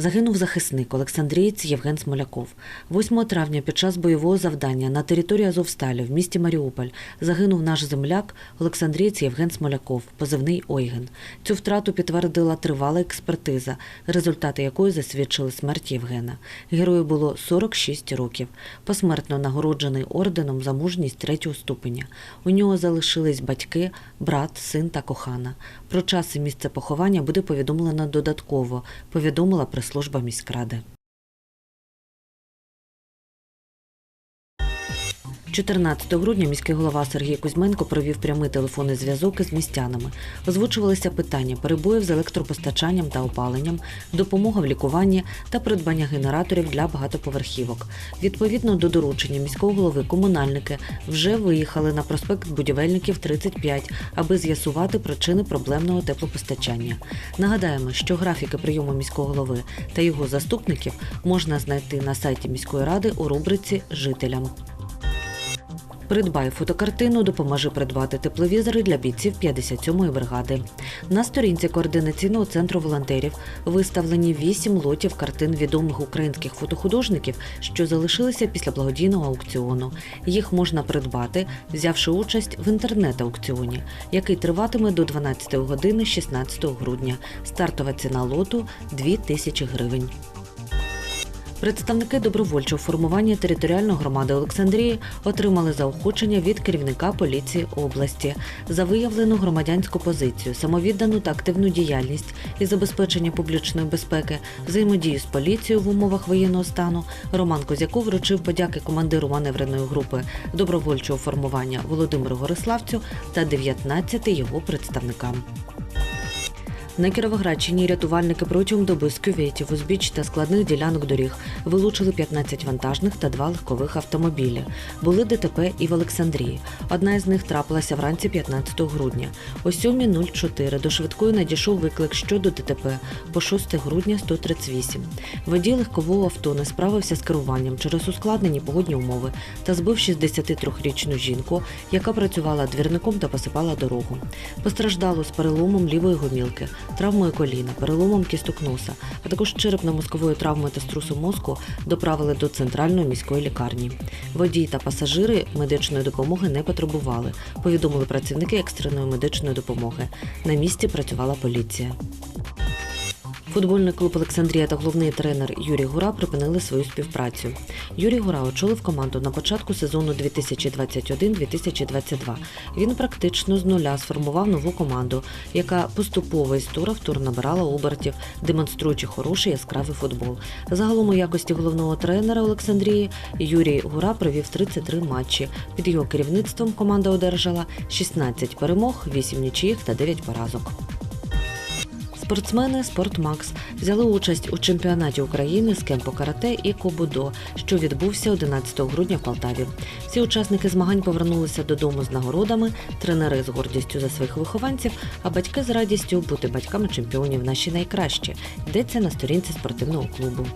Загинув захисник Олександрієць Євген Смоляков. 8 травня під час бойового завдання на території Азовсталі в місті Маріуполь загинув наш земляк Олександрієць Євген Смоляков, позивний Ойген. Цю втрату підтвердила тривала експертиза, результати якої засвідчили смерть Євгена. Герою було 46 років. Посмертно нагороджений орденом за мужність третього ступеня. У нього залишились батьки, брат, син та кохана. Про час і місце поховання буде повідомлено додатково, повідомила прес-служба міськради. 14 грудня міський голова Сергій Кузьменко провів прямий телефонний зв'язок із містянами. Озвучувалися питання перебоїв з електропостачанням та опаленням, допомога в лікуванні та придбання генераторів для багатоповерхівок. Відповідно до доручення міського голови, комунальники вже виїхали на проспект будівельників 35, аби з'ясувати причини проблемного теплопостачання. Нагадаємо, що графіки прийому міського голови та його заступників можна знайти на сайті міської ради у рубриці Жителям. Придбай фотокартину, допоможи придбати тепловізори для бійців 57-ї бригади. На сторінці координаційного центру волонтерів виставлені вісім лотів картин відомих українських фотохудожників, що залишилися після благодійного аукціону. Їх можна придбати, взявши участь в інтернет-аукціоні, який триватиме до 12 години 16 грудня. Стартова ціна лоту 2 тисячі гривень. Представники добровольчого формування територіальної громади Олександрії отримали заохочення від керівника поліції області за виявлену громадянську позицію, самовіддану та активну діяльність і забезпечення публічної безпеки, взаємодію з поліцією в умовах воєнного стану. Роман Козяков вручив подяки командиру маневреної групи добровольчого формування Володимиру Гориславцю та 19 його представникам. На Кіровоградщині рятувальники протягом доби з кюветів, узбіч та складних ділянок доріг вилучили 15 вантажних та два легкових автомобілі. Були ДТП і в Олександрії. Одна із них трапилася вранці 15 грудня. О 7.04 до швидкої надійшов виклик щодо ДТП по 6 грудня 138. Водій легкового авто не справився з керуванням через ускладнені погодні умови та збив 63-річну жінку, яка працювала двірником та посипала дорогу. Постраждало з переломом лівої гомілки, травмою коліна, переломом кісток носа, а також черепно-мозковою травмою та струсу мозку доправили до центральної міської лікарні. Водій та пасажири медичної допомоги не потребували, повідомили працівники екстреної медичної допомоги. На місці працювала поліція. Футбольний клуб Олександрія та головний тренер Юрій Гура припинили свою співпрацю. Юрій Гура очолив команду на початку сезону 2021-2022. Він практично з нуля сформував нову команду, яка поступово із тура в тур набирала обертів, демонструючи хороший яскравий футбол. Загалом у якості головного тренера Олександрії Юрій Гура провів 33 матчі. Під його керівництвом команда одержала 16 перемог, 8 нічиїх та 9 поразок. Спортсмени «Спортмакс» взяли участь у чемпіонаті України з кемпо карате і кобудо, що відбувся 11 грудня в Полтаві. Всі учасники змагань повернулися додому з нагородами, тренери з гордістю за своїх вихованців, а батьки з радістю бути батьками чемпіонів наші найкращі. Йдеться на сторінці спортивного клубу.